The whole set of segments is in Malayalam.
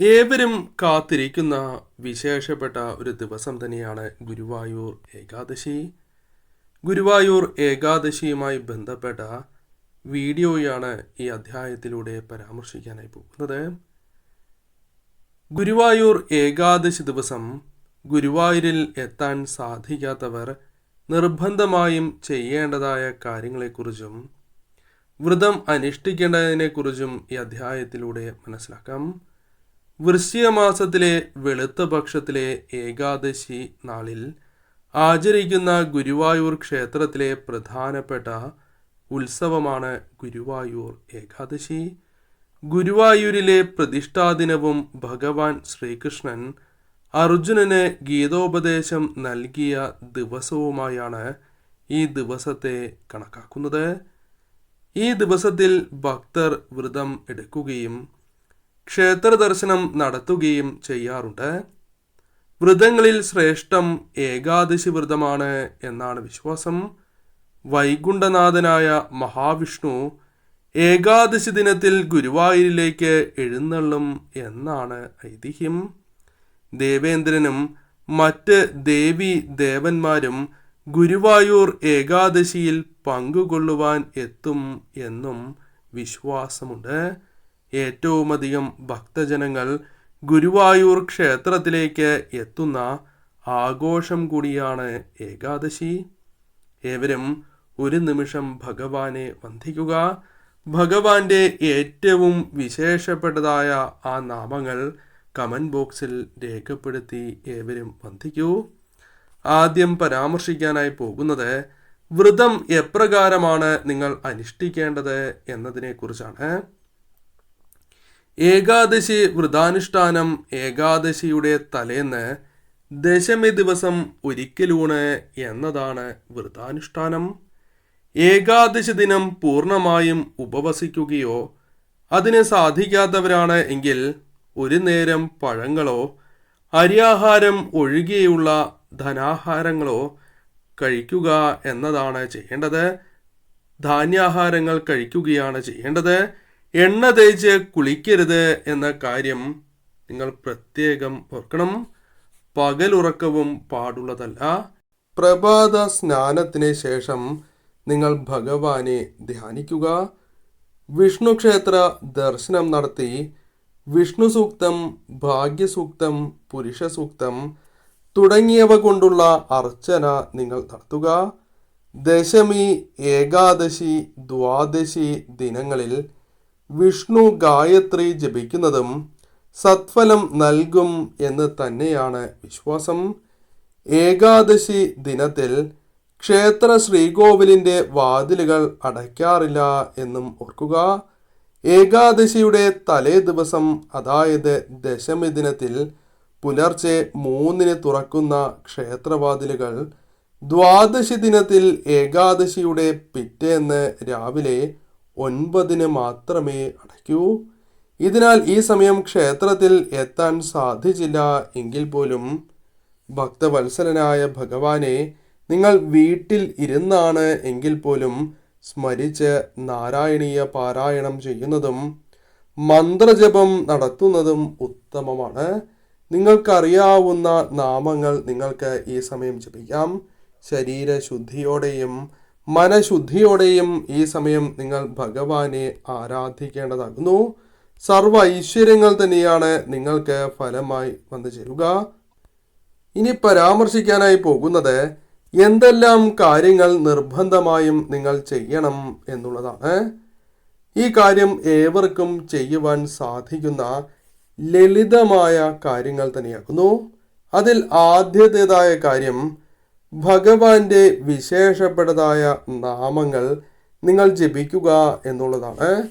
ഏവരും കാത്തിരിക്കുന്ന വിശേഷപ്പെട്ട ഒരു ദിവസം തന്നെയാണ് ഗുരുവായൂർ ഏകാദശി. ഗുരുവായൂർ ഏകാദശിയുമായി ബന്ധപ്പെട്ട വീഡിയോയാണ് ഈ അധ്യായത്തിലൂടെ പരാമർശിക്കാനായി പോകുന്നത്. ഗുരുവായൂർ ഏകാദശി ദിവസം ഗുരുവായൂരിൽ എത്താൻ സാധിക്കാത്തവർ നിർബന്ധമായും ചെയ്യേണ്ടതായ കാര്യങ്ങളെക്കുറിച്ചും വ്രതം അനുഷ്ഠിക്കേണ്ടതിനെക്കുറിച്ചും ഈ അധ്യായത്തിലൂടെ മനസ്സിലാക്കാം. വൃശ്ചിക മാസത്തിലെ വെളുത്ത പക്ഷത്തിലെ ഏകാദശി നാളിൽ ആചരിക്കുന്ന ഗുരുവായൂർ ക്ഷേത്രത്തിലെ പ്രധാനപ്പെട്ട ഉത്സവമാണ് ഗുരുവായൂർ ഏകാദശി. ഗുരുവായൂരിലെ പ്രതിഷ്ഠാദിനവും ഭഗവാൻ ശ്രീകൃഷ്ണൻ അർജുനന് ഗീതോപദേശം നൽകിയ ദിവസവുമായാണ് ഈ ദിവസത്തെ കണക്കാക്കുന്നത്. ഈ ദിവസത്തിൽ ഭക്തർ വ്രതം എടുക്കുകയും ക്ഷേത്ര ദർശനം നടത്തുകയും ചെയ്യാറുണ്ട്. വ്രതങ്ങളിൽ ശ്രേഷ്ഠം ഏകാദശി വ്രതമാണ് എന്നാണ് വിശ്വാസം. വൈകുണ്ഠനാഥനായ മഹാവിഷ്ണു ഏകാദശി ദിനത്തിൽ ഗുരുവായൂരിലേക്ക് എഴുന്നള്ളും എന്നാണ് ഐതിഹ്യം. ദേവേന്ദ്രനും മറ്റ് ദേവി ദേവന്മാരും ഗുരുവായൂർ ഏകാദശിയിൽ പങ്കുകൊള്ളുവാൻ എത്തും എന്നും വിശ്വാസമുണ്ട്. ഏറ്റവുമധികം ഭക്തജനങ്ങൾ ഗുരുവായൂർ ക്ഷേത്രത്തിലേക്ക് എത്തുന്ന ആഘോഷം കൂടിയാണ് ഏകാദശി. ഏവരും ഒരു നിമിഷം ഭഗവാനെ വന്ദിക്കുക. ഭഗവാന്റെ ഏറ്റവും വിശേഷപ്പെട്ടതായ ആ നാമങ്ങൾ കമന്റ് ബോക്സിൽ രേഖപ്പെടുത്തി ഏവരും വന്ദിക്കൂ. ആദ്യം പരാമർശിക്കാനായി പോകുന്നത് വ്രതം എപ്രകാരമാണ് നിങ്ങൾ അനുഷ്ഠിക്കേണ്ടത് എന്നതിനെക്കുറിച്ചാണ്. ഏകാദശി വ്രതാനുഷ്ഠാനം ഏകാദശിയുടെ തലേന്ന് ദശമി ദിവസം ഒരിക്കലൂണ് എന്നതാണ് വ്രതാനുഷ്ഠാനം. ഏകാദശി ദിനം പൂർണമായും ഉപവസിക്കുകയോ അതിന് സാധിക്കാത്തവരാണ് എങ്കിൽ ഒരു നേരം പഴങ്ങളോ അരിയാഹാരം ഒഴികെയുള്ള ധനാഹാരങ്ങളോ കഴിക്കുക എന്നതാണ് ചെയ്യേണ്ടത്. ധാന്യാഹാരങ്ങൾ കഴിക്കുകയാണ് ചെയ്യേണ്ടത്. എണ്ണ തേച്ച് കുളിക്കരുത് എന്ന കാര്യം നിങ്ങൾ പ്രത്യേകം ഓർക്കണം. പകലുറക്കവും പാടുള്ളതല്ല. പ്രഭാത സ്നാനത്തിന് ശേഷം നിങ്ങൾ ഭഗവാനെ ധ്യാനിക്കുക. വിഷ്ണു ക്ഷേത്ര ദർശനം നടത്തി വിഷ്ണു സൂക്തം ഭാഗ്യസൂക്തം പുരുഷ സൂക്തം തുടങ്ങിയവ കൊണ്ടുള്ള അർച്ചന നിങ്ങൾ നടത്തുക. ദശമി ഏകാദശി ദ്വാദശി ദിനങ്ങളിൽ വിഷ്ണു ഗായത്രി ജപിക്കുന്നതും സത്ഫലം നൽകും എന്ന് തന്നെയാണ് വിശ്വാസം. ഏകാദശി ദിനത്തിൽ ക്ഷേത്ര ശ്രീകോവിലിന്റെ വാതിലുകൾ അടയ്ക്കാറില്ല എന്നും ഓർക്കുക. ഏകാദശിയുടെ തലേ ദിവസം അതായത് ദശമി ദിനത്തിൽ പുലർച്ചെ മൂന്നിന് തുറക്കുന്ന ക്ഷേത്രവാതിലുകൾ ദ്വാദശി ദിനത്തിൽ ഏകാദശിയുടെ പിറ്റേന്ന് രാവിലെ ഒൻപതിന് മാത്രമേ അടയ്ക്കൂ. ഇതിനാൽ ഈ സമയം ക്ഷേത്രത്തിൽ എത്താൻ സാധിച്ചില്ല എങ്കിൽ പോലും ഭക്തവത്സലനായ ഭഗവാനെ നിങ്ങൾ വീട്ടിൽ ഇരുന്നാണ് എങ്കിൽ പോലും സ്മരിച്ച് നാരായണീയ പാരായണം ചെയ്യുന്നതും മന്ത്രജപം നടത്തുന്നതും ഉത്തമമാണ്. നിങ്ങൾക്കറിയാവുന്ന നാമങ്ങൾ നിങ്ങൾക്ക് ഈ സമയം ജപിക്കാം. ശരീരശുദ്ധിയോടെയും മനഃശുദ്ധിയോടെയും ഈ സമയം നിങ്ങൾ ഭഗവാനെ ആരാധിക്കേണ്ടതാകുന്നു. സർവ ഐശ്വര്യങ്ങൾ തന്നെയാണ് നിങ്ങൾക്ക് ഫലമായി വന്നു ചേരുക. ഇനി പരാമർശിക്കാനായി പോകുന്നത് എന്തെല്ലാം കാര്യങ്ങൾ നിർബന്ധമായും നിങ്ങൾ ചെയ്യണം എന്നുള്ളതാണ്. ഈ കാര്യം ഏവർക്കും ചെയ്യുവാൻ സാധിക്കുന്ന ലളിതമായ കാര്യങ്ങൾ തന്നെയാക്കുന്നു അതിൽ ആദ്യത്തേതായ കാര്യം ഭഗവാന്റെ വിശേഷപ്പെട്ടതായ നാമങ്ങൾ നിങ്ങൾ ജപിക്കുക എന്നുള്ളതാണ്.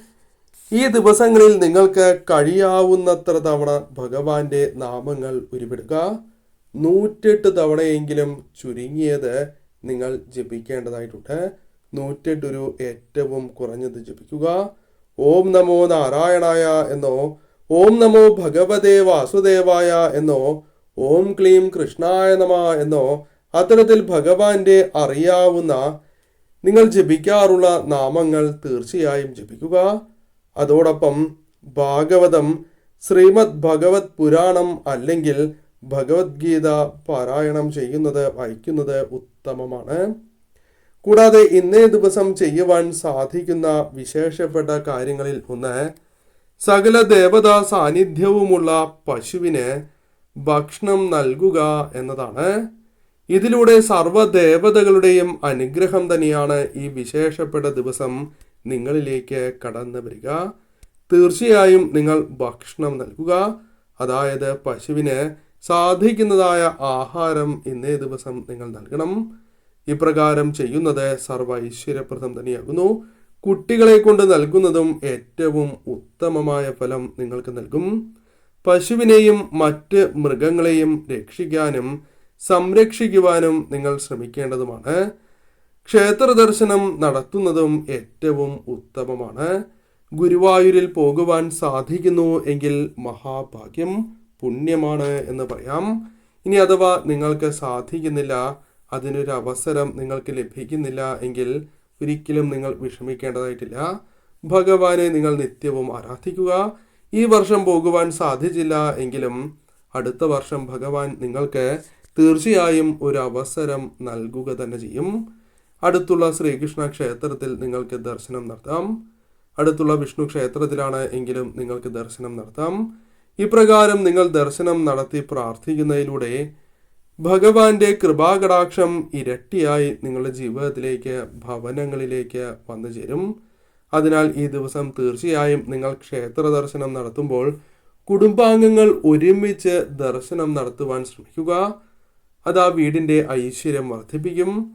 ഈ ദിവസങ്ങളിൽ നിങ്ങൾക്ക് കഴിയാവുന്നത്ര തവണ ഭഗവാന്റെ നാമങ്ങൾ ഉരുവിടുക. നൂറ്റെട്ട് തവണയെങ്കിലും ചുരുങ്ങിയത് നിങ്ങൾ ജപിക്കേണ്ടതായിട്ടുണ്ട്. നൂറ്റെട്ട് ഒരു ഏറ്റവും കുറഞ്ഞത് ജപിക്കുക. ഓം നമോ നാരായണായ എന്നോ ഓം നമോ ഭഗവതേ വാസുദേവായ എന്നോ ഓം ക്ലീം കൃഷ്ണായ നമ എന്നോ അത്തരത്തിൽ ഭഗവാന്റെ അറിയാവുന്ന നിങ്ങൾ ജപിക്കാറുള്ള നാമങ്ങൾ തീർച്ചയായും ജപിക്കുക. അതോടൊപ്പം ഭാഗവതം ശ്രീമദ് ഭഗവത് പുരാണം അല്ലെങ്കിൽ ഭഗവത്ഗീത പാരായണം ചെയ്യുന്നത് വായിക്കുന്നത് ഉത്തമമാണ്. കൂടാതെ ഇന്നേ ദിവസം ചെയ്യുവാൻ സാധിക്കുന്ന വിശേഷപ്പെട്ട കാര്യങ്ങളിൽ ഒന്ന് സകല ദേവതാ സാന്നിധ്യവുമുള്ള പശുവിന് ഭക്ഷണം നൽകുക എന്നതാണ്. ഇതിലൂടെ സർവദേവതകളുടെയും അനുഗ്രഹം തന്നെയാണ് ഈ വിശേഷപ്പെട്ട ദിവസം നിങ്ങളിലേക്ക് കടന്നു വരിക. തീർച്ചയായും നിങ്ങൾ ഭക്ഷണം നൽകുക. അതായത് പശുവിന് സാധിക്കുന്നതായ ആഹാരം ഇന്നേ ദിവസം നിങ്ങൾ നൽകണം. ഇപ്രകാരം ചെയ്യുന്നത് സർവ ഐശ്വര്യപ്രദം തന്നെയാകുന്നു. കുട്ടികളെ കൊണ്ട് നൽകുന്നതും ഏറ്റവും ഉത്തമമായ ഫലം നിങ്ങൾക്ക് നൽകും. പശുവിനെയും മറ്റ് മൃഗങ്ങളെയും രക്ഷിക്കാനും സംരക്ഷിക്കുവാനും നിങ്ങൾ ശ്രമിക്കേണ്ടതുമാണ്. ക്ഷേത്ര ദർശനം നടത്തുന്നതും ഏറ്റവും ഉത്തമമാണ്. ഗുരുവായൂരിൽ പോകുവാൻ സാധിക്കുന്നു എങ്കിൽ മഹാഭാഗ്യം പുണ്യമാണ് എന്ന് പറയാം. ഇനി അഥവാ നിങ്ങൾക്ക് സാധിക്കുന്നില്ല അതിനൊരു അവസരം നിങ്ങൾക്ക് ലഭിക്കുന്നില്ല എങ്കിൽ ഒരിക്കലും നിങ്ങൾ വിഷമിക്കേണ്ടതായിട്ടില്ല. ഭഗവാനെ നിങ്ങൾ നിത്യവും ആരാധിക്കുക. ഈ വർഷം പോകുവാൻ സാധിച്ചില്ല എങ്കിലും അടുത്ത വർഷം ഭഗവാൻ നിങ്ങൾക്ക് തീർച്ചയായും ഒരു അവസരം നൽകുക തന്നെ ചെയ്യും. അടുത്തുള്ള ശ്രീകൃഷ്ണ ക്ഷേത്രത്തിൽ നിങ്ങൾക്ക് ദർശനം നടത്താം. അടുത്തുള്ള വിഷ്ണു ക്ഷേത്രത്തിലാണ് എങ്കിലും നിങ്ങൾക്ക് ദർശനം നടത്താം. ഇപ്രകാരം നിങ്ങൾ ദർശനം നടത്തി പ്രാർത്ഥിക്കുന്നതിലൂടെ ഭഗവാന്റെ കൃപാകടാക്ഷം ഇരട്ടിയായി നിങ്ങളുടെ ജീവിതത്തിലേക്ക് ഭവനങ്ങളിലേക്ക് വന്നു ചേരും. അതിനാൽ ഈ ദിവസം തീർച്ചയായും നിങ്ങൾ ക്ഷേത്ര ദർശനം നടത്തുമ്പോൾ കുടുംബാംഗങ്ങൾ ഒരുമിച്ച് ദർശനം നടത്തുവാൻ ശ്രമിക്കുക. അത് ആ വീടിന്റെ ഐശ്വര്യം വർദ്ധിപ്പിക്കും.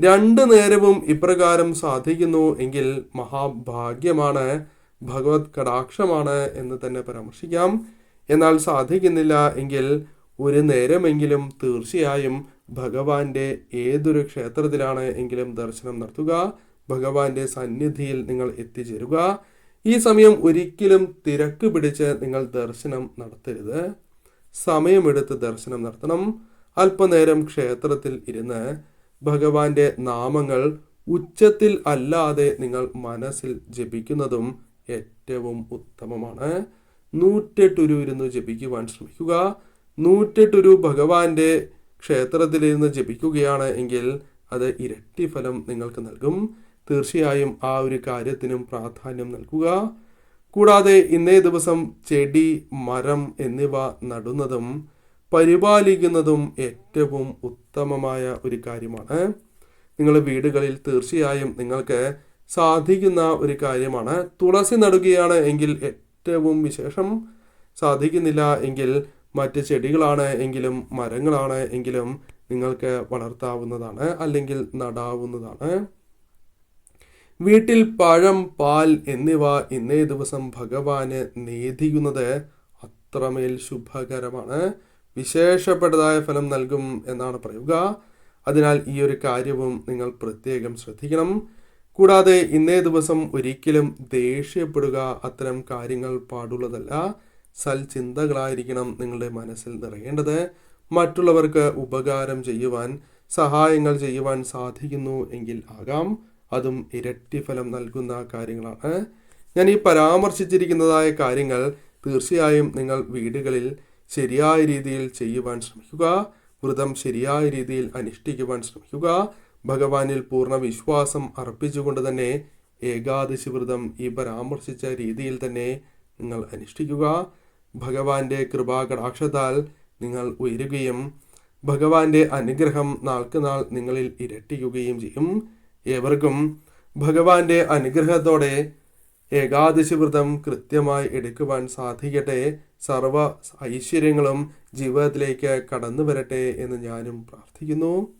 രണ്ടു നേരവും ഇപ്രകാരം സാധിക്കുന്നു എങ്കിൽ മഹാഭാഗ്യമാണ് ഭഗവത് കടാക്ഷമാണ് എന്ന് തന്നെ പരാമർശിക്കാം. എന്നാൽ സാധിക്കുന്നില്ല എങ്കിൽ ഒരു നേരമെങ്കിലും തീർച്ചയായും ഭഗവാന്റെ ഏതൊരു ക്ഷേത്രത്തിലാണ് എങ്കിലും ദർശനം നടത്തുക ഭഗവാന്റെ സന്നിധിയിൽ നിങ്ങൾ എത്തിച്ചേരുക. ഈ സമയം ഒരിക്കലും തിരക്ക് പിടിച്ച് നിങ്ങൾ ദർശനം നടത്തരുത്. സമയമെടുത്ത് ദർശനം നടത്തണം. അല്പനേരം ക്ഷേത്രത്തിൽ ഇരുന്ന് ഭഗവാന്റെ നാമങ്ങൾ ഉച്ചത്തിൽ അല്ലാതെ നിങ്ങൾ മനസ്സിൽ ജപിക്കുന്നതും ഏറ്റവും ഉത്തമമാണ്. നൂറ്റെട്ടുരു ഇരുന്ന് ജപിക്കുവാൻ ശ്രമിക്കുക. നൂറ്റെട്ടുരു ഭഗവാന്റെ ക്ഷേത്രത്തിലിരുന്ന് ജപിക്കുകയാണ് എങ്കിൽ അത് ഇരട്ടി ഫലം നിങ്ങൾക്ക് നൽകും. തീർച്ചയായും ആ ഒരു കാര്യത്തിനും പ്രാധാന്യം നൽകുക. കൂടാതെ ഇന്നേ ദിവസം ചെടി മരം എന്നിവ നടുന്നതും പരിപാലിക്കുന്നതും ഏറ്റവും ഉത്തമമായ ഒരു കാര്യമാണ്. നിങ്ങളുടെ വീടുകളിൽ തീർച്ചയായും നിങ്ങൾക്ക് സാധിക്കുന്ന ഒരു കാര്യമാണ്. തുളസി നടുകയാണ് എങ്കിൽ ഏറ്റവും വിശേഷം സാധിക്കുന്നില്ല എങ്കിൽ മറ്റ് ചെടികളാണ് എങ്കിലും മരങ്ങളാണ് എങ്കിലും നിങ്ങൾക്ക് വളർത്താവുന്നതാണ് അല്ലെങ്കിൽ നടാവുന്നതാണ്. വീട്ടിൽ പഴം പാൽ എന്നിവ ഇന്നേ ദിവസം ഭഗവാന് നേദിക്കുന്നത് അത്രമേൽ ശുഭകരമാണ്. വിശേഷപ്പെട്ടതായ ഫലം നൽകും എന്നാണ് പറയുക. അതിനാൽ ഈ ഒരു കാര്യവും നിങ്ങൾ പ്രത്യേകം ശ്രദ്ധിക്കണം. കൂടാതെ ഇന്നേ ദിവസം ഒരിക്കലും ദേഷ്യപ്പെടുക അത്തരം കാര്യങ്ങൾ പാടുള്ളതല്ല. സൽചിന്തകളായിരിക്കണം നിങ്ങളുടെ മനസ്സിൽ നിറയേണ്ടത്. മറ്റുള്ളവർക്ക് ഉപകാരം ചെയ്യുവാൻ സഹായങ്ങൾ ചെയ്യുവാൻ സാധിക്കുന്നു എങ്കിൽ ആകാം. അതും ഇരട്ടി ഫലം നൽകുന്ന കാര്യങ്ങളാണ്. ഞാൻ ഈ പരാമർശിച്ചിരിക്കുന്നതായ കാര്യങ്ങൾ തീർച്ചയായും നിങ്ങൾ വീടുകളിൽ ശരിയായ രീതിയിൽ ചെയ്യുവാൻ ശ്രമിക്കുക. വ്രതം ശരിയായ രീതിയിൽ അനുഷ്ഠിക്കുവാൻ ശ്രമിക്കുക. ഭഗവാനിൽ പൂർണ വിശ്വാസം അർപ്പിച്ചുകൊണ്ട് തന്നെ ഏകാദശി വ്രതം ഈ പരാമർശിച്ച രീതിയിൽ തന്നെ നിങ്ങൾ അനുഷ്ഠിക്കുക. ഭഗവാന്റെ കൃപാകടാക്ഷത്താൽ നിങ്ങൾ ഉയരുകയും ഭഗവാന്റെ അനുഗ്രഹം നാൾക്കുനാൾ നിങ്ങളിൽ ഇരട്ടിക്കുകയും ചെയ്യും. ഏവർക്കും ഭഗവാന്റെ അനുഗ്രഹത്തോടെ ഏകാദശി വ്രതം കൃത്യമായി എടുക്കുവാൻ സാധിക്കട്ടെ. സർവ ഐശ്വര്യങ്ങളും ജീവിതത്തിലേക്ക് കടന്നു വരട്ടെ എന്ന് ഞാനും പ്രാർത്ഥിക്കുന്നു.